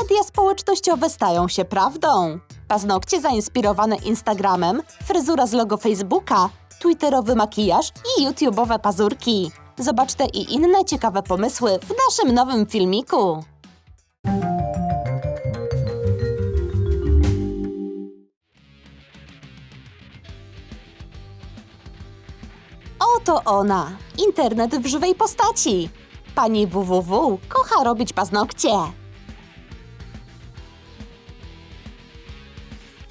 Media społecznościowe stają się prawdą. Paznokcie zainspirowane Instagramem, fryzura z logo Facebooka, twitterowy makijaż i YouTube'owe pazurki. Zobacz te i inne ciekawe pomysły w naszym nowym filmiku. Oto ona, internet w żywej postaci. Pani www kocha robić paznokcie.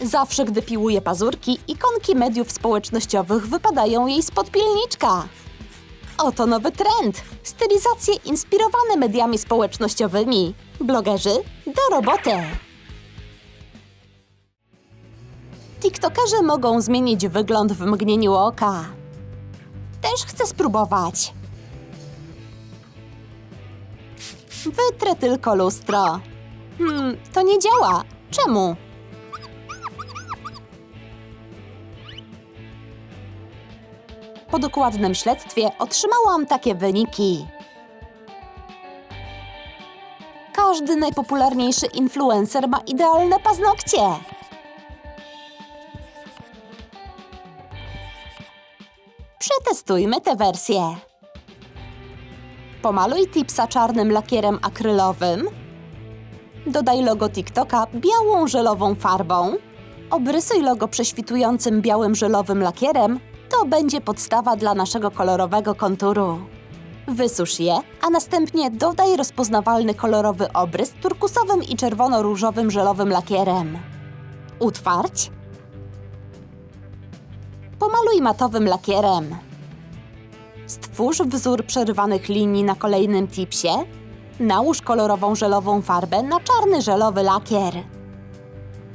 Zawsze, gdy piłuje pazurki, ikonki mediów społecznościowych wypadają jej spod pilniczka. Oto nowy trend. Stylizacje inspirowane mediami społecznościowymi. Blogerzy do roboty. TikTokerzy mogą zmienić wygląd w mgnieniu oka. Też chcę spróbować. Wytrę tylko lustro. Hmm, to nie działa. Czemu? Po dokładnym śledztwie otrzymałam takie wyniki. Każdy najpopularniejszy influencer ma idealne paznokcie. Przetestujmy tę wersję. Pomaluj tipsa czarnym lakierem akrylowym. Dodaj logo TikToka białą żelową farbą. Obrysuj logo prześwitującym białym żelowym lakierem. To będzie podstawa dla naszego kolorowego konturu. Wysusz je, a następnie dodaj rozpoznawalny kolorowy obrys turkusowym i czerwono-różowym żelowym lakierem. Utwarć. Pomaluj matowym lakierem. Stwórz wzór przerywanych linii na kolejnym tipsie. Nałóż kolorową żelową farbę na czarny żelowy lakier.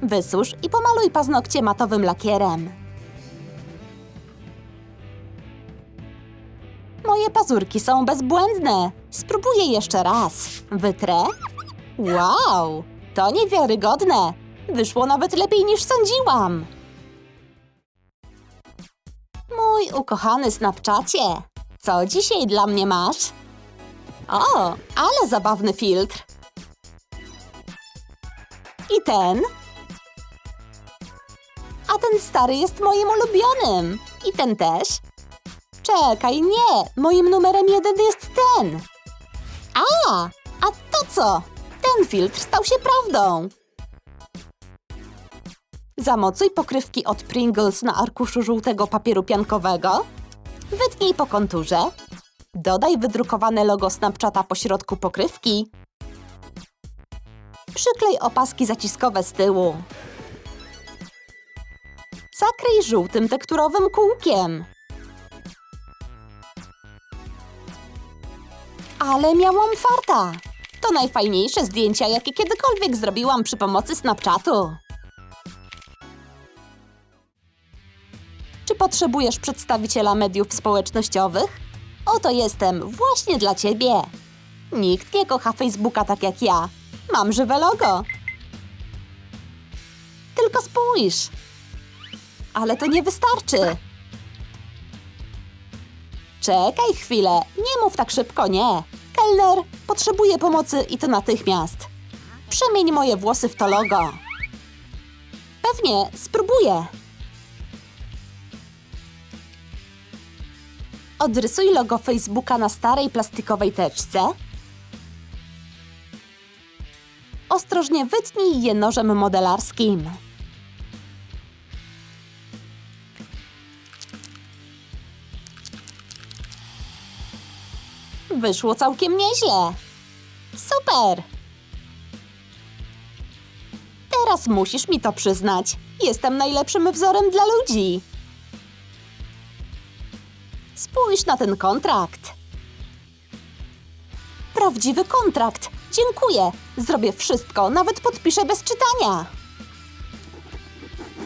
Wysusz i pomaluj paznokcie matowym lakierem. Moje pazurki są bezbłędne. Spróbuję jeszcze raz. Wytrę. Wow, to niewiarygodne. Wyszło nawet lepiej niż sądziłam. Mój ukochany Snapchacie, co dzisiaj dla mnie masz? O, ale zabawny filtr. I ten? A ten stary jest moim ulubionym. I ten też? Czekaj, nie! Moim numerem jeden jest ten! A! A to co? Ten filtr stał się prawdą! Zamocuj pokrywki od Pringles na arkuszu żółtego papieru piankowego. Wytnij po konturze. Dodaj wydrukowane logo Snapchata po środku pokrywki. Przyklej opaski zaciskowe z tyłu. Zakryj żółtym tekturowym kółkiem. Ale miałam farta! To najfajniejsze zdjęcia, jakie kiedykolwiek zrobiłam przy pomocy Snapchatu. Czy potrzebujesz przedstawiciela mediów społecznościowych? Oto jestem właśnie dla ciebie. Nikt nie kocha Facebooka tak jak ja. Mam żywe logo. Tylko spójrz. Ale to nie wystarczy. Czekaj chwilę, nie mów tak szybko, nie. Kelner, potrzebuję pomocy i to natychmiast. Przemień moje włosy w to logo. Pewnie, spróbuję. Odrysuj logo Facebooka na starej plastikowej teczce. Ostrożnie wytnij je nożem modelarskim. Wyszło całkiem nieźle. Super! Teraz musisz mi to przyznać. Jestem najlepszym wzorem dla ludzi. Spójrz na ten kontrakt. Prawdziwy kontrakt. Dziękuję. Zrobię wszystko, nawet podpiszę bez czytania.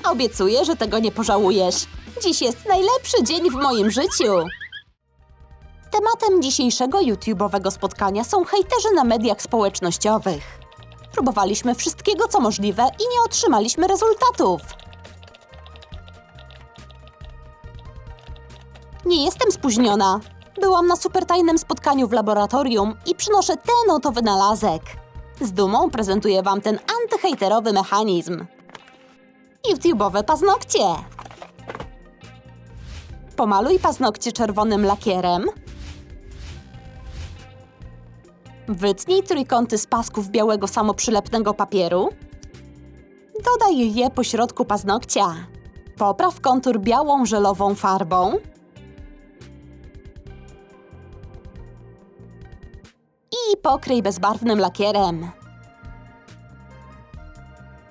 Obiecuję, że tego nie pożałujesz. Dziś jest najlepszy dzień w moim życiu. Tematem dzisiejszego YouTube'owego spotkania są hejterzy na mediach społecznościowych. Próbowaliśmy wszystkiego, co możliwe i nie otrzymaliśmy rezultatów. Nie jestem spóźniona. Byłam na supertajnym spotkaniu w laboratorium i przynoszę ten oto wynalazek. Z dumą prezentuję Wam ten antyhejterowy mechanizm. YouTube'owe paznokcie. Pomaluj paznokcie czerwonym lakierem. Wytnij trójkąty z pasków białego samoprzylepnego papieru. Dodaj je po środku paznokcia. Popraw kontur białą żelową farbą. I pokryj bezbarwnym lakierem.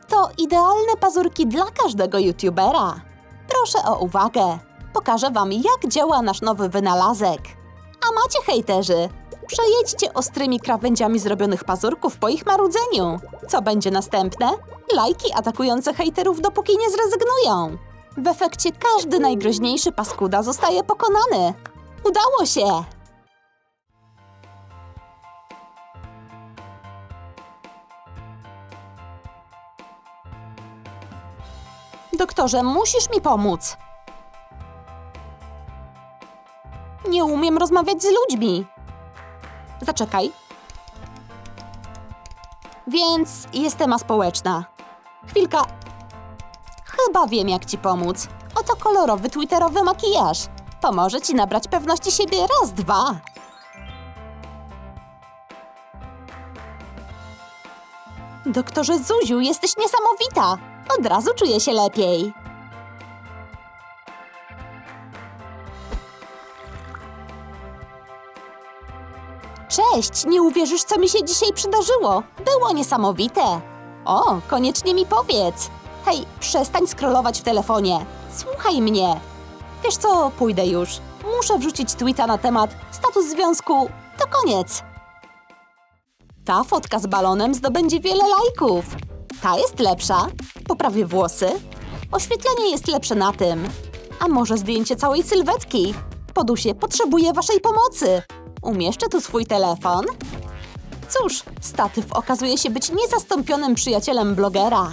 To idealne pazurki dla każdego youtubera. Proszę o uwagę. Pokażę wam, jak działa nasz nowy wynalazek. A macie hejterzy? Przejedźcie ostrymi krawędziami zrobionych pazurków po ich marudzeniu. Co będzie następne? Lajki atakujące hejterów, dopóki nie zrezygnują. W efekcie każdy najgroźniejszy paskuda zostaje pokonany. Udało się! Doktorze, musisz mi pomóc. Nie umiem rozmawiać z ludźmi. Zaczekaj. Więc jestem aspołeczna. Chwilka. Chyba wiem, jak ci pomóc. Oto kolorowy twitterowy makijaż. Pomoże ci nabrać pewności siebie raz, dwa. Doktorze Zuziu, jesteś niesamowita. Od razu czuję się lepiej. Cześć, nie uwierzysz, co mi się dzisiaj przydarzyło. Było niesamowite. O, koniecznie mi powiedz. Hej, przestań scrollować w telefonie. Słuchaj mnie. Wiesz co, pójdę już. Muszę wrzucić tweeta na temat status związku. To koniec. Ta fotka z balonem zdobędzie wiele lajków. Ta jest lepsza. Poprawię włosy. Oświetlenie jest lepsze na tym. A może zdjęcie całej sylwetki? Podusie, potrzebuję waszej pomocy. Umieszczę tu swój telefon. Cóż, statyw okazuje się być niezastąpionym przyjacielem blogera.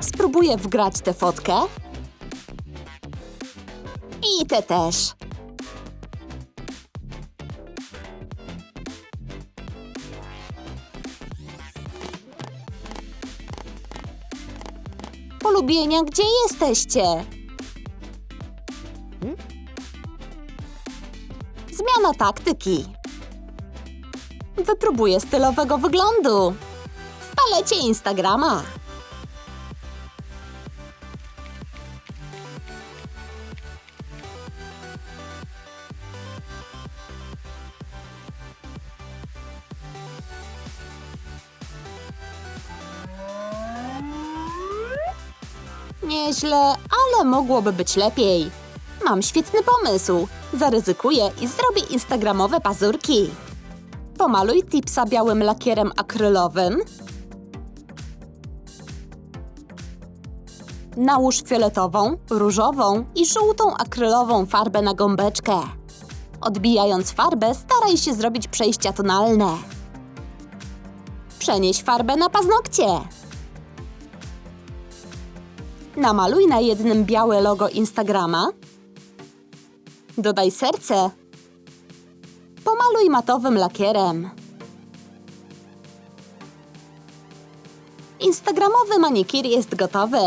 Spróbuję wgrać tę fotkę. I tę też. Polubienia, gdzie jesteście? Zmiana taktyki. Wypróbuję stylowego wyglądu. W palecie Instagrama. Nieźle, ale mogłoby być lepiej. Mam świetny pomysł. Zaryzykuję i zrobię instagramowe pazurki. Pomaluj tipsa białym lakierem akrylowym. Nałóż fioletową, różową i żółtą akrylową farbę na gąbeczkę. Odbijając farbę, staraj się zrobić przejścia tonalne. Przenieś farbę na paznokcie. Namaluj na jednym białe logo Instagrama. Dodaj serce. Pomaluj matowym lakierem. Instagramowy manikir jest gotowy.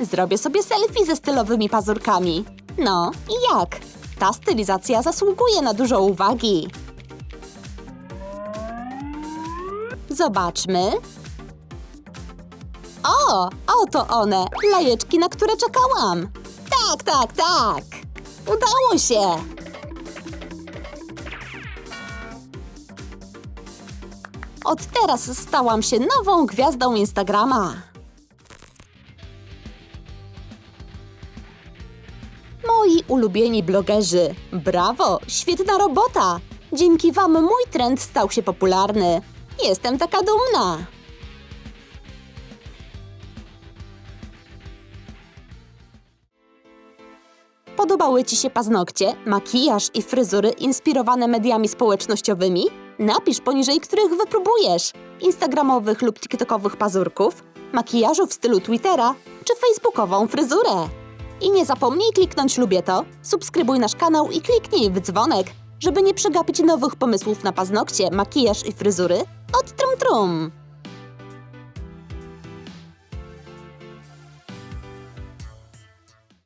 Zrobię sobie selfie ze stylowymi pazurkami. No i jak? Ta stylizacja zasługuje na dużo uwagi. Zobaczmy. O, oto one, lajeczki, na które czekałam. Tak, tak, tak. Udało się. Od teraz stałam się nową gwiazdą Instagrama. Moi ulubieni blogerzy, brawo, świetna robota! Dzięki Wam mój trend stał się popularny. Jestem taka dumna. Podobały Ci się paznokcie, makijaż i fryzury inspirowane mediami społecznościowymi? Napisz poniżej, których wypróbujesz. Instagramowych lub TikTokowych pazurków, makijażu w stylu Twittera czy facebookową fryzurę. I nie zapomnij kliknąć lubię to, subskrybuj nasz kanał i kliknij w dzwonek, żeby nie przegapić nowych pomysłów na paznokcie, makijaż i fryzury od Trum Trum.